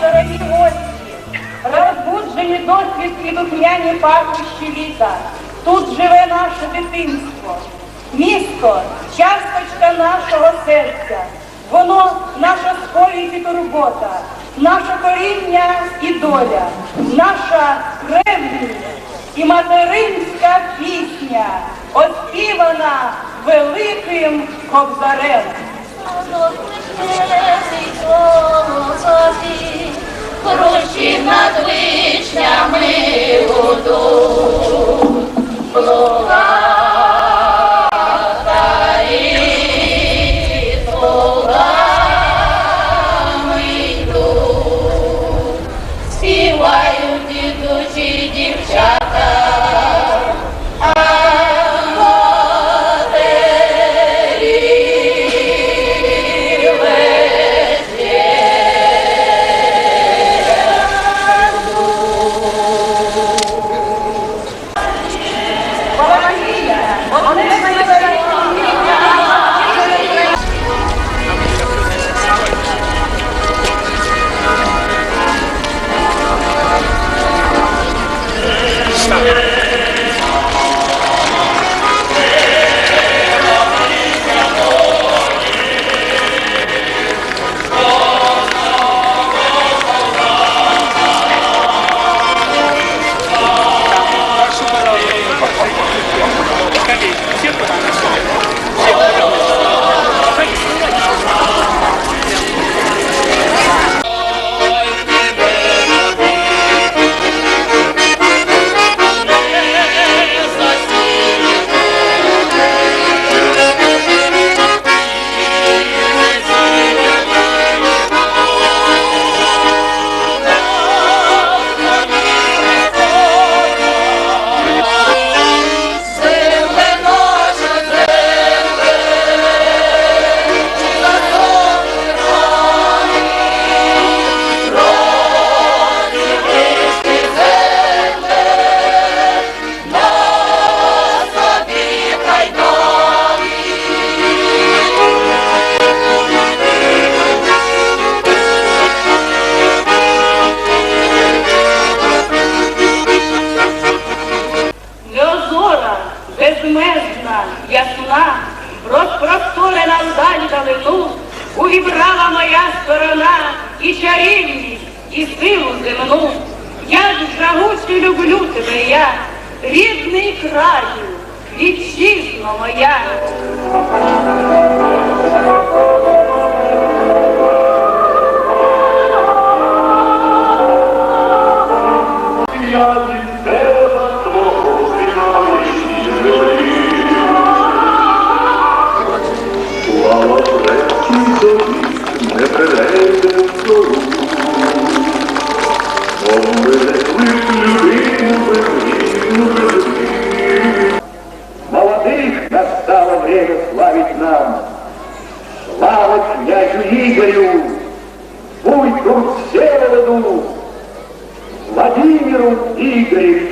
Дорогі гості, розбуджені досвід і духняні пахощі літа. Тут живе наше дитинство, місто часточка нашого серця. Воно наша сповідь і турбота, наше коріння і доля, наша кремність і материнська пісня, оспівана великим кобзарем. Прощі над вишнями водою. saved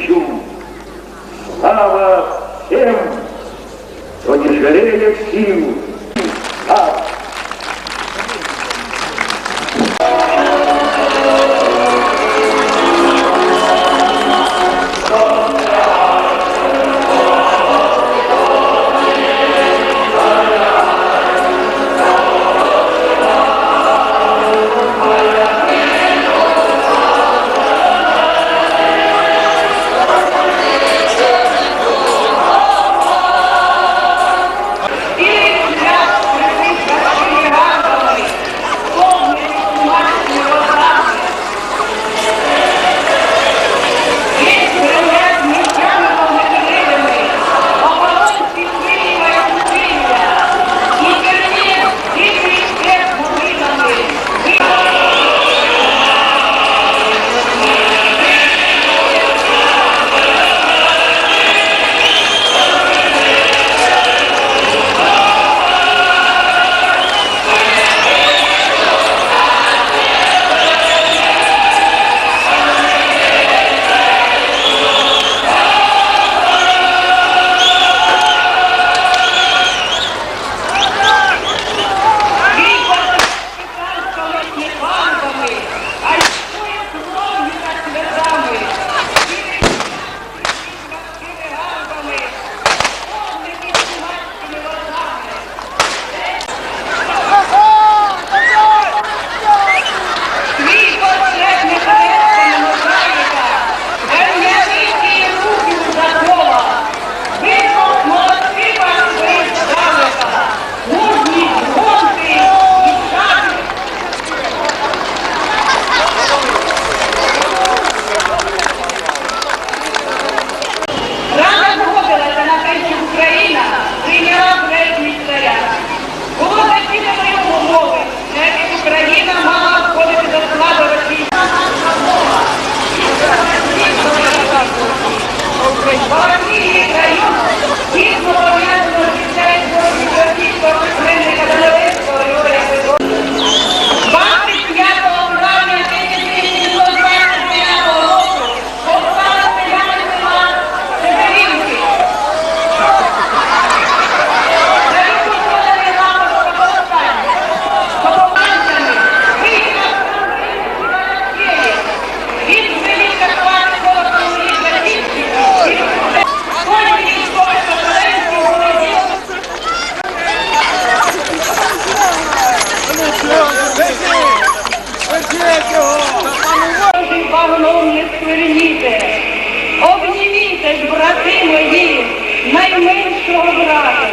мої, найменшого брата,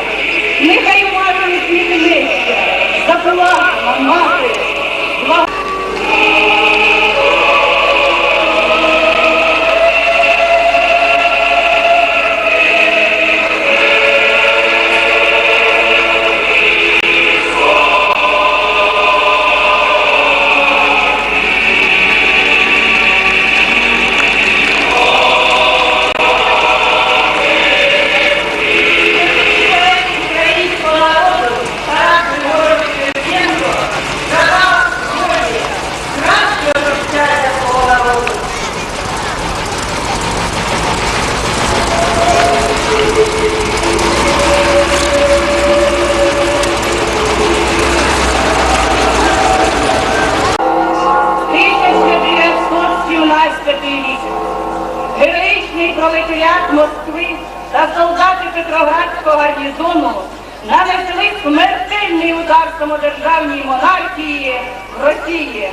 смертельний удар самодержавній монархії Росії.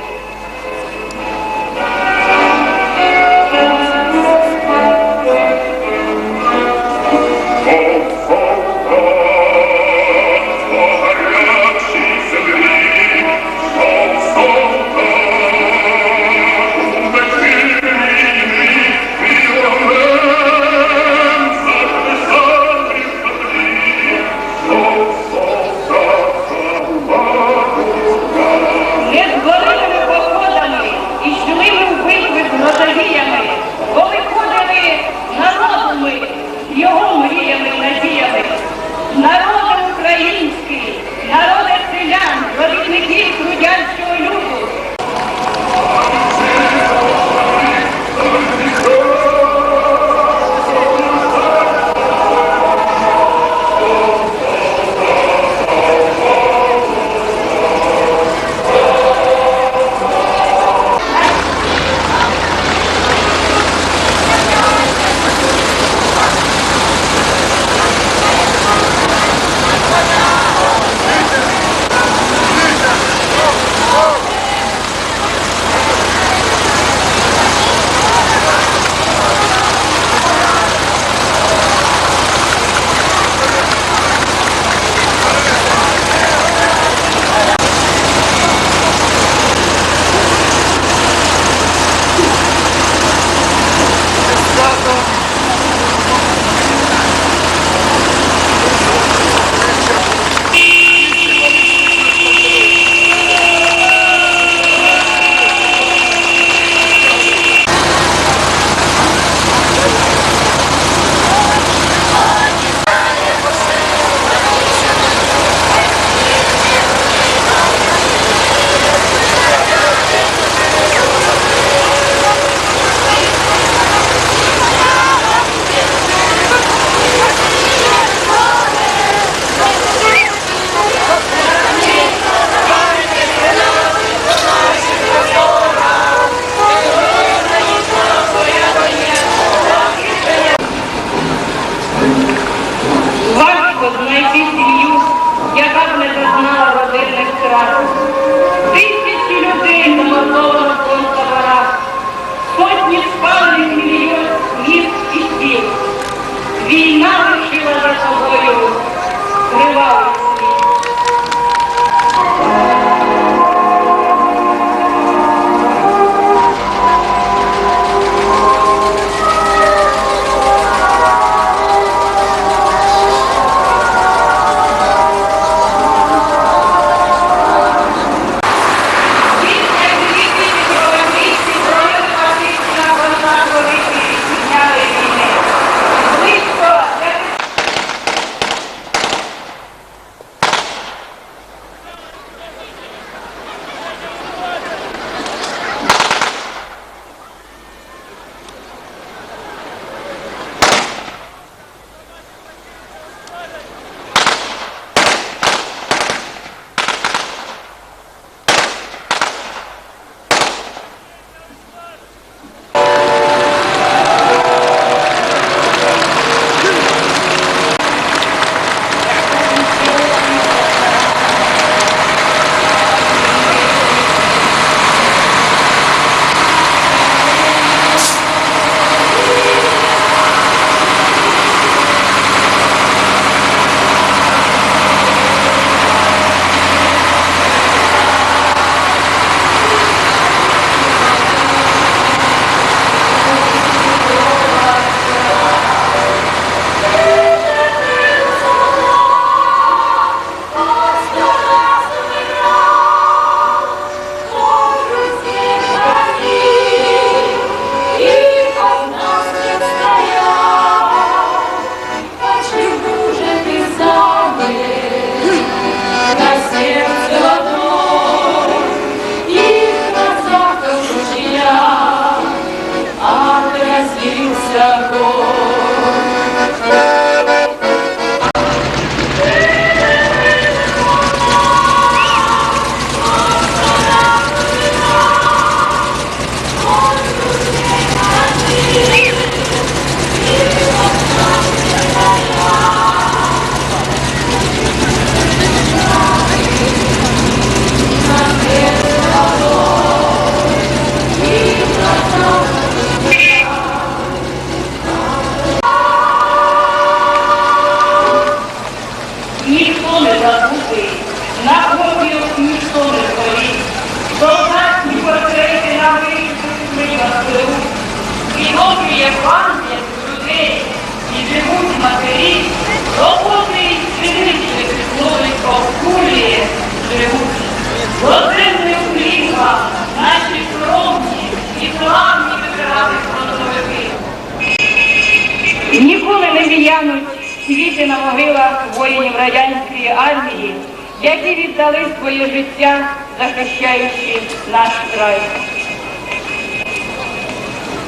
Які віддали своє життя, захищаючи наш край.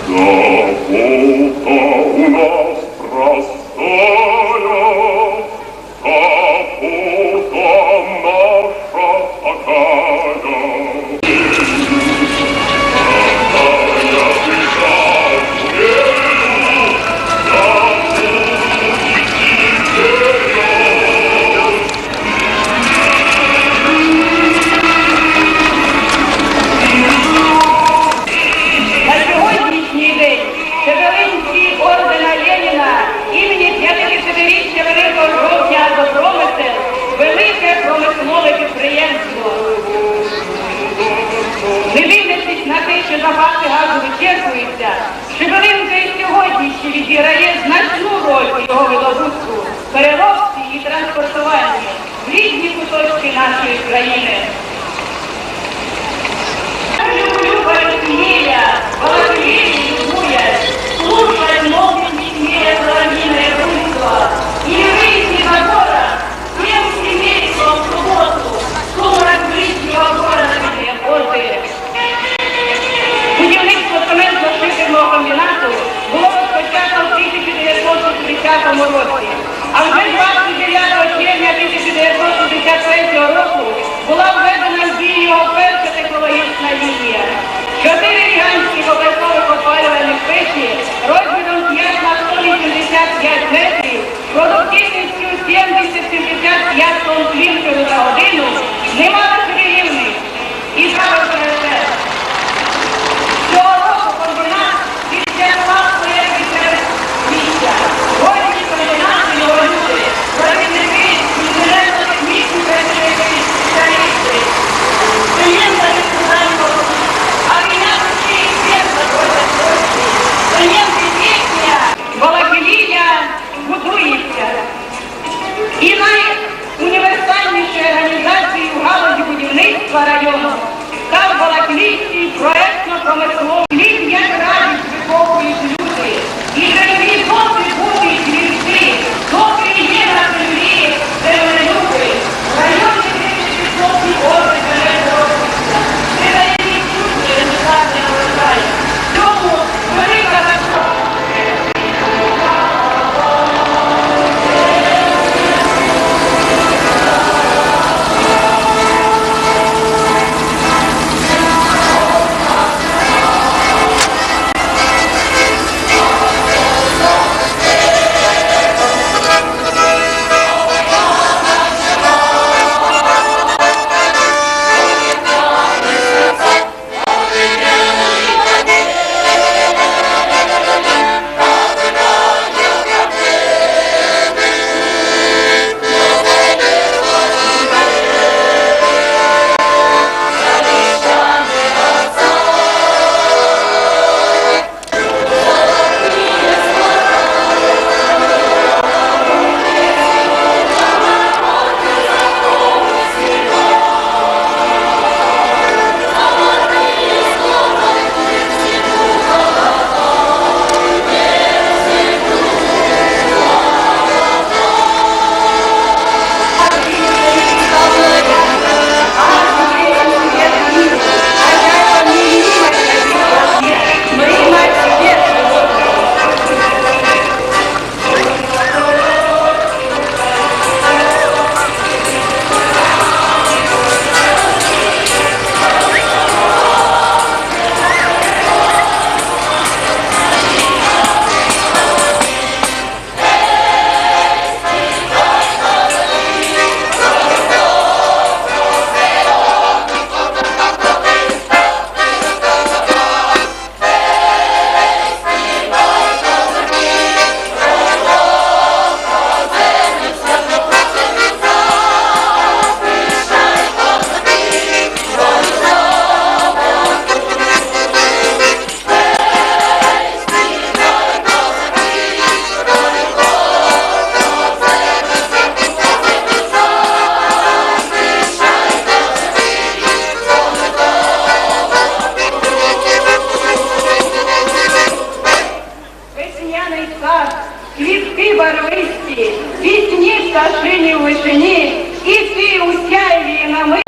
Забота у нас простая, що запаси газу вичерпуються, Шевелинка і сьогодні ще відіграє значну роль у його видобутку, переробці і транспортуванні в різні куточки нашої країни. Люблю Василия, Василий любуя, слушай новый смея соловьиное буйство, році, а вже 29 червня 1963 року була введена в дію перша технологічна лінія. Чотири гігантські поверхових опалювальних печі розміром 5 на 185 метрів, продуктивністю 70-75 тонн клінкеру на годину, Від ніж та шиї в вишині, і ти у сяйві на ми.